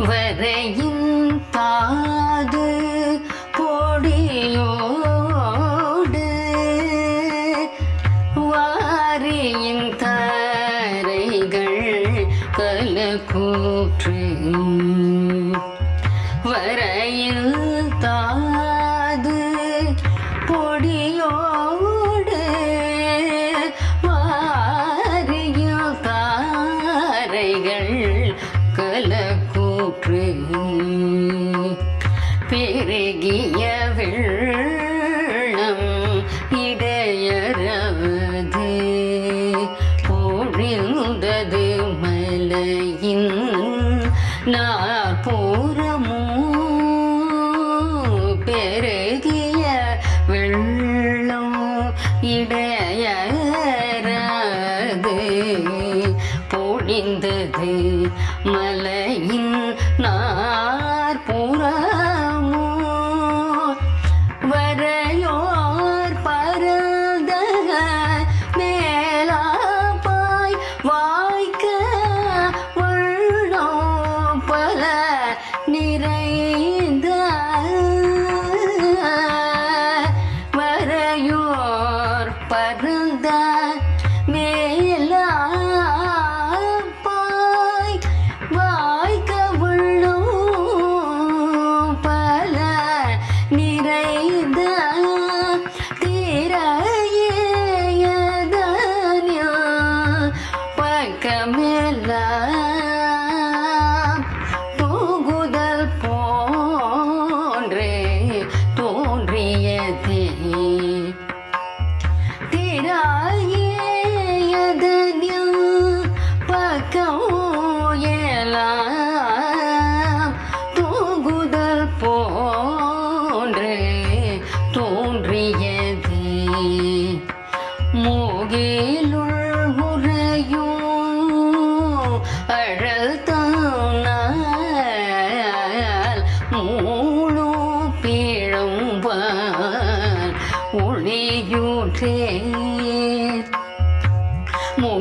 வரையும் தாது பொடியோடு வாரியின் தாரைகள் கல கூற்று பெருகிய வெள்ளம் இடையறவது பொழிந்தது மலையின் நாற்புறமும் பெருகிய வெள்ளம் இடையறது பொழிந்தது மலையின் Camila.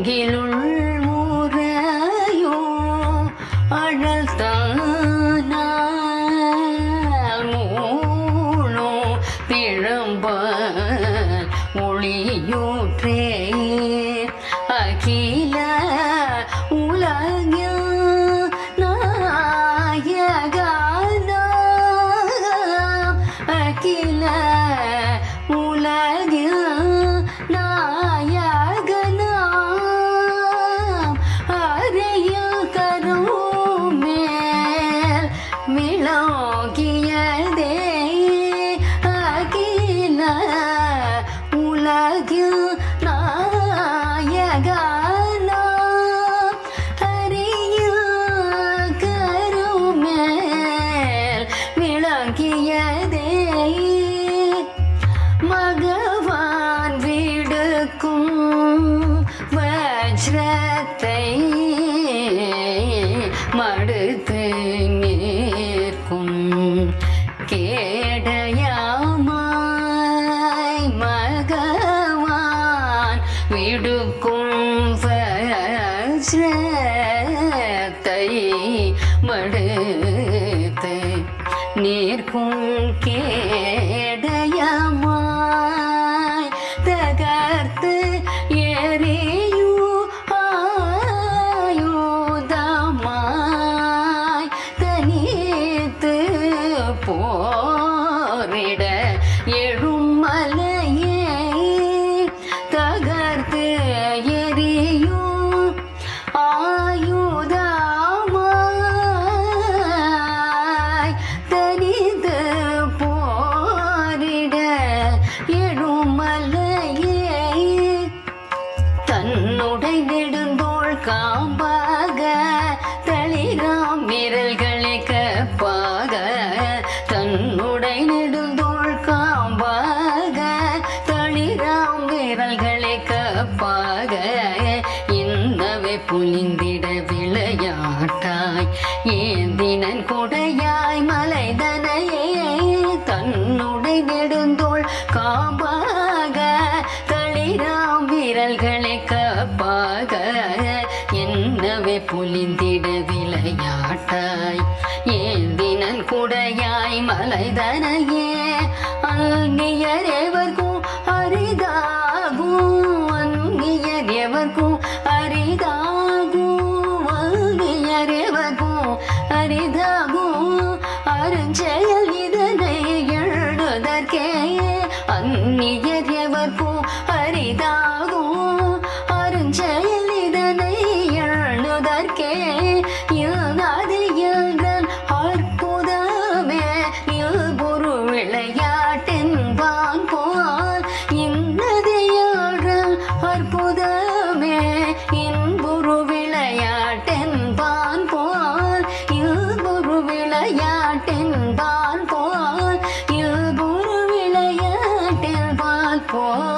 முகிலுள் முறையோ அழல் தானால் மூணோ பிழம்பால் ஒளியூற்றே அகில வஜ்ரத்தை மடுத்து நிற்கும் கேடயமாய் மகவான் விடுக்கும் வஜ்ரத்தை மடுத்து நிற்கும் கே இன்னவை புலிந்திட விளையாட்டாய் ஏந்தினன் கொடையாய் மலைதனையே தன்னுடை நெடுந்தோள் காம்பாக. தளிராம் விரல்களை கப்பாக. என்னவே புலிந்திட விளையாட்டாய். ஏந்தினன் கொடையாய் மலைதனையே. அந்நியர் அருஞ்செயல் இதனை எழுதுதற்கே அந்நியர் எவர்க்கும் அரிதாகும். அருஞ்செயல் இதனை எழுதுதற்கே யானது என்றன் அற்புதமே இல்பொரு விளையாட்டின் பான் போல். இன்னது யாழ் அற்புதம் Oh.